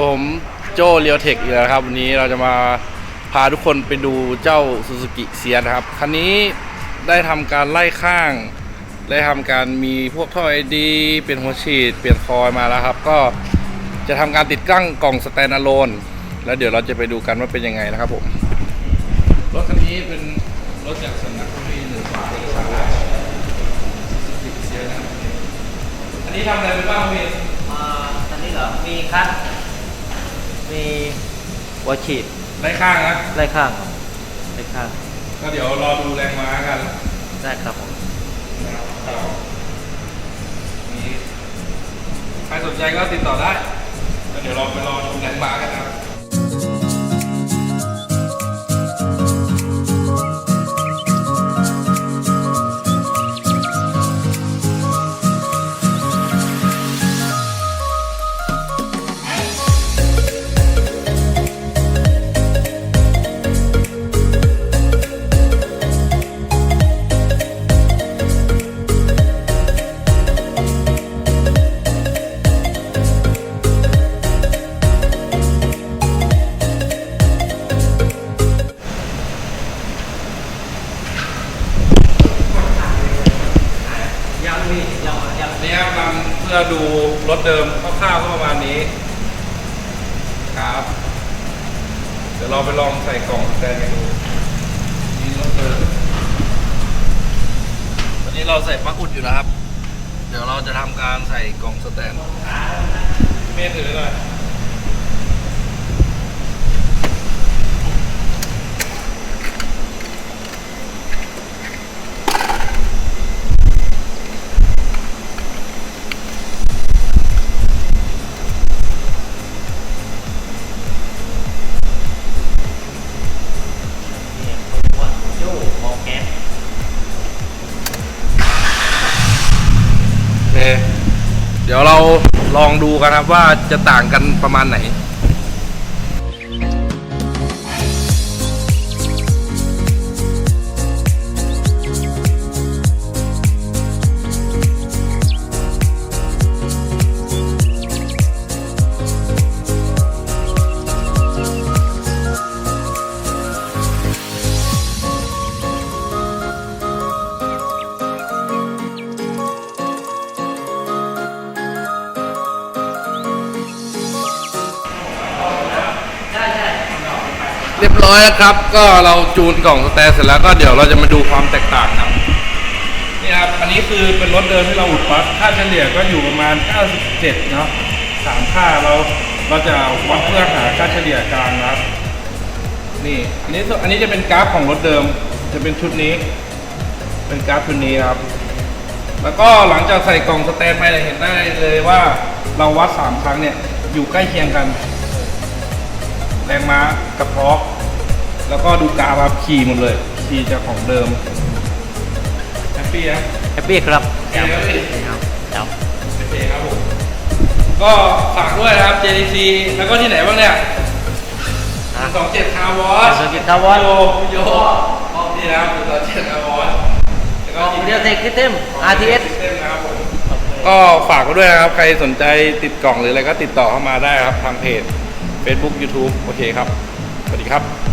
เรียวเทคอีกแล้วนะครับ วันนี้เราจะมาพาทุกคนไปดูเจ้า Suzuki เซียนะครับ คันนี้ได้ทำการไล่ข้าง ได้ทำการมีพวกท่อไอดีเป็นหัวฉีด เปลี่ยนคอยมาแล้วครับ ก็จะทำการติดตั้งกล่องสแตนอะโลนแล้วเดี๋ยวเราจะไปดูกันว่าเป็นยังไงนะครับผม รถคันนี้เป็นรถจากสำนักพระพีหนึ่งฝาเอกสาร Suzuki เซียนะครับอันนี้ทำอะไรไปบ้างพี่ อ่าอันนี้เหรอ มีคัด มีหัวฉีดไล่ข้างนะไล่ข้างครับไล่ข้างก็เดี๋ยวรอดูแรงม้ากันได้ครับผมนะครับมีใครสนใจก็ติดต่อได้แล้วเดี๋ยวเราไปรอชมแรงม้ากัน นะครับยังมียังยังนี่ครับนำเพื่อดูรถเดิมคร่าวๆก็ประมาณนี้ ครับ เดี๋ยวเราไปลองใส่กล่องสแตนกันดูนี่รถเดิมวันนี้เราใส่ปลั๊กอุดอยู่นะครับ เดี๋ยวเราจะทำการใส่กล่องสแตนเมตรถือหน่อยเนี่ย ดูกันครับว่าจะต่างกันประมาณไหน เรียบร้อยแล้วครับ ก็เราจูนกล่องสแตนเสร็จแล้วก็เดี๋ยวเราจะมาดูความแตกต่างครับนี่ครับอันนี้คือเป็นรถเดิมที่เราอุดปลั๊กค่าเฉลี่ยก็อยู่ประมาณ 97 เนาะสามค่าเราเราจะวัดเพื่อหาค่าเฉลี่ยกลางนะครับนี่อันนี้อันนี้จะเป็นกราฟของรถเดิมจะเป็นชุดนี้ เป็นกราฟชุดนี้ครับ แล้วก็หลังจากใส่กล่องสแตนไปเนี่ยเห็นได้เลยว่าเราวัดสามครั้งเนี่ยอยู่ใกล้เคียงกัน แรงม้ากับทอร์กแล้วก็ดูกราฟครับขี่หมดเลยขี่จากของเดิมแฮปปี้นะแฮปปี้ครับแฮปปี้ครับครับโอเคครับผมก็ฝากด้วยนะครับ JDC แล้วก็ที่ไหนบ้างเนี่ยสองเจ็ดคาร์วอชสกิทาวอนโยโยนี่นะครับสองเจ็ดคาร์วอชแล้วก็เรียลเทคซิสเต็ม RTS ซิสเต็มนะครับผมก็ฝากไว้ด้วยนะครับ ใครสนใจติดกล่องหรืออะไรก็ติดต่อเข้ามาได้ครับทางเพจ Facebook YouTube โอเคครับ สวัสดีครับ